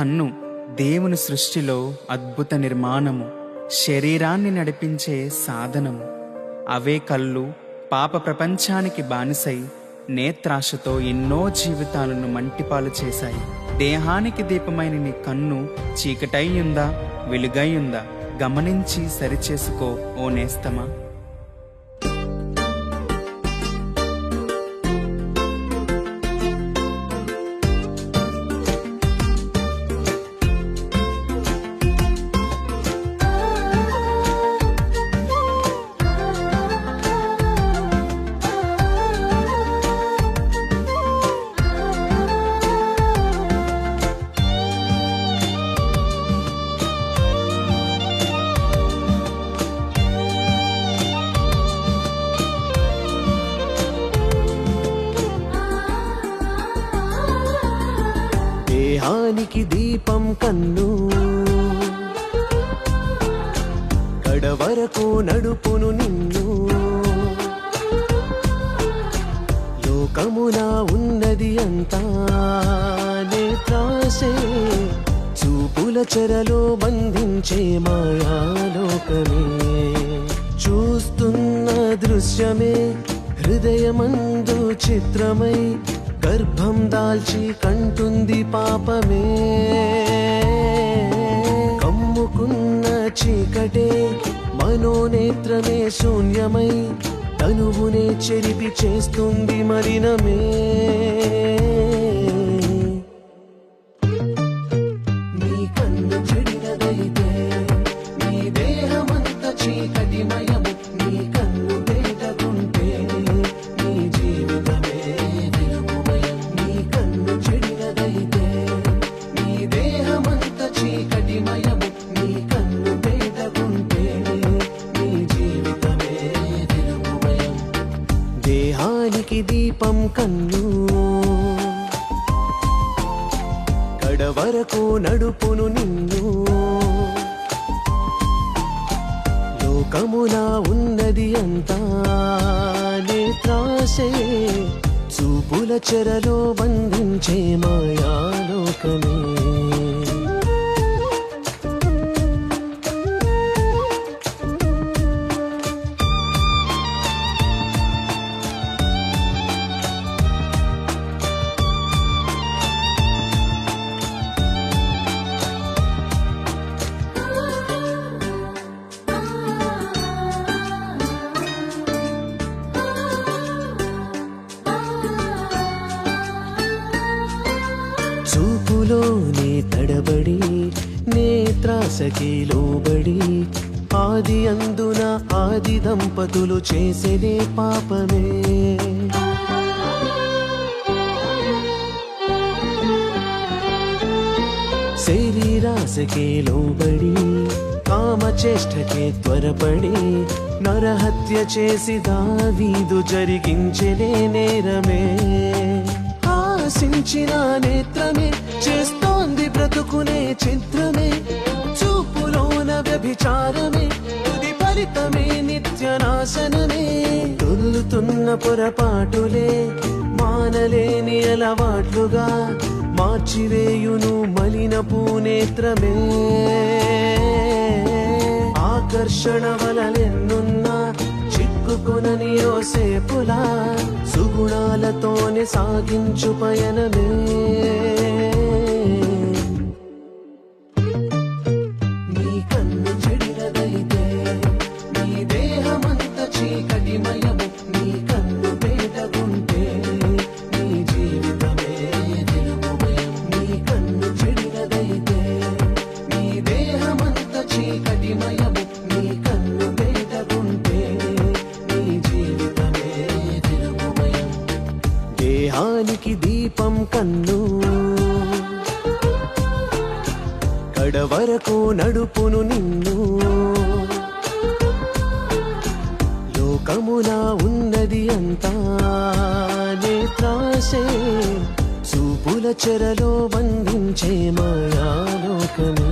కన్ను. దేవుని సృష్టిలో అద్భుత నిర్మాణము శరీరాన్ని నడిపించే సాధనము. అవే కళ్ళు పాప ప్రపంచానికి బానిసై నేత్రాశతో ఎన్నో జీవితాలను మంటిపాలు చేశాయి. దేహానికి దీపమైన నీ కన్ను చీకటై ఉందా వెలుగై ఉందా గమనించి సరిచేసుకో ఓ నేస్తమా? దేహానికి దీపం కన్ను. కడవరకు నడుపును నిన్ను. లోకమున ఉన్నది అంతా నేత్రాసే చూపుల చెరలో బంధించే మాయాలోకమే. చూస్తున్న దృశ్యమే హృదయమందు చిత్రమై గర్భం దాల్చి కంటుంది పాపమే. కమ్ముకున్న చీకటే మనోనేత్రమే శూన్యమై తనువునే చెరిపి చేస్తుంది మరినమే దేహానికి దీపం కన్ను. కడవరకు నడుపును నిన్ను. లోకమున ఉన్నది అంతా నేత్రాసే చూపుల చెరలో బంధించే మాయాలోకమే నేత్రాసకి లోబడి ఆది అందున ఆది దంపతులు చేసేదే పాపమే. శరీరాశకే లోబడి కామచేష్టకే త్వరపడి నరహత్య చేసి దావీదు జరిగించలే నేరమే. ఆశించిన నేత్రమే చేస్తోంది బ్రతుకునే చిత్ర తొల్లుతున్న పొరపాటులే మానలేని అలవాట్లుగా మార్చివేయును మలిన పూనేత్రమే. ఆకర్షణ వలలెన్నున్నా చిక్కుకొనని సేపులా సుగుణాలతోనే సాగించు పయనమే. నడుపును కడవరకు నడుపును నిన్ను. లోకమున ఉన్నది అంతా నేత్రాసే చూపుల చెరలో బంధించే మాయాలోకమే.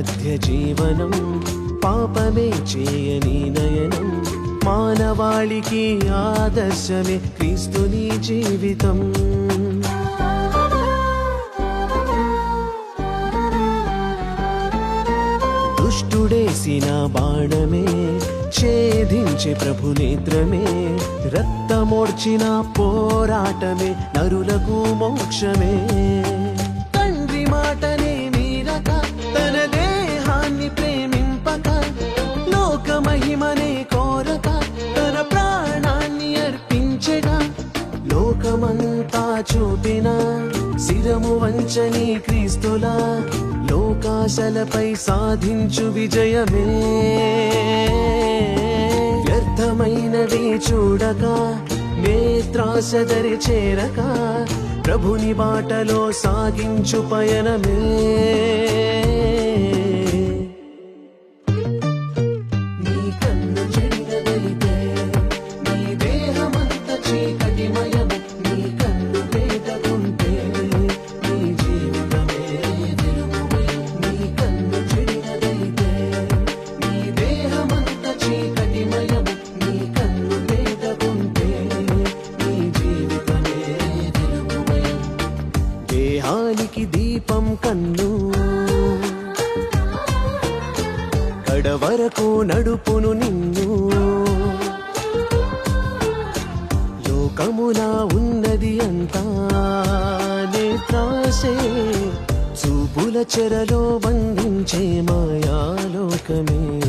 మధ్య జీవనం పాపమే చేయని నయనం మానవాళికి ఆదర్శమే క్రీస్తుని జీవితం. దుష్టుడేసిన బాణమే ఛేదించే ప్రభునేత్రమే రక్తమోర్చిన రక్తమోడ్చిన పోరాటమే నరులకు మోక్షమే. చూపిన శిరము వంచని క్రీస్తులా లోకాశలపై సాధించు విజయమే. వ్యర్థమైనవి చూడక నేత్రాశదరి చేరక ప్రభుని బాటలో సాగించు పయనమే. దేహానికి దీపం కన్ను. కడవరకు నడుపును నిన్ను. లోకమున ఉన్నది అంతా నేత్రాసే చూపుల చెరలో బంధించే మాయాలోకమే.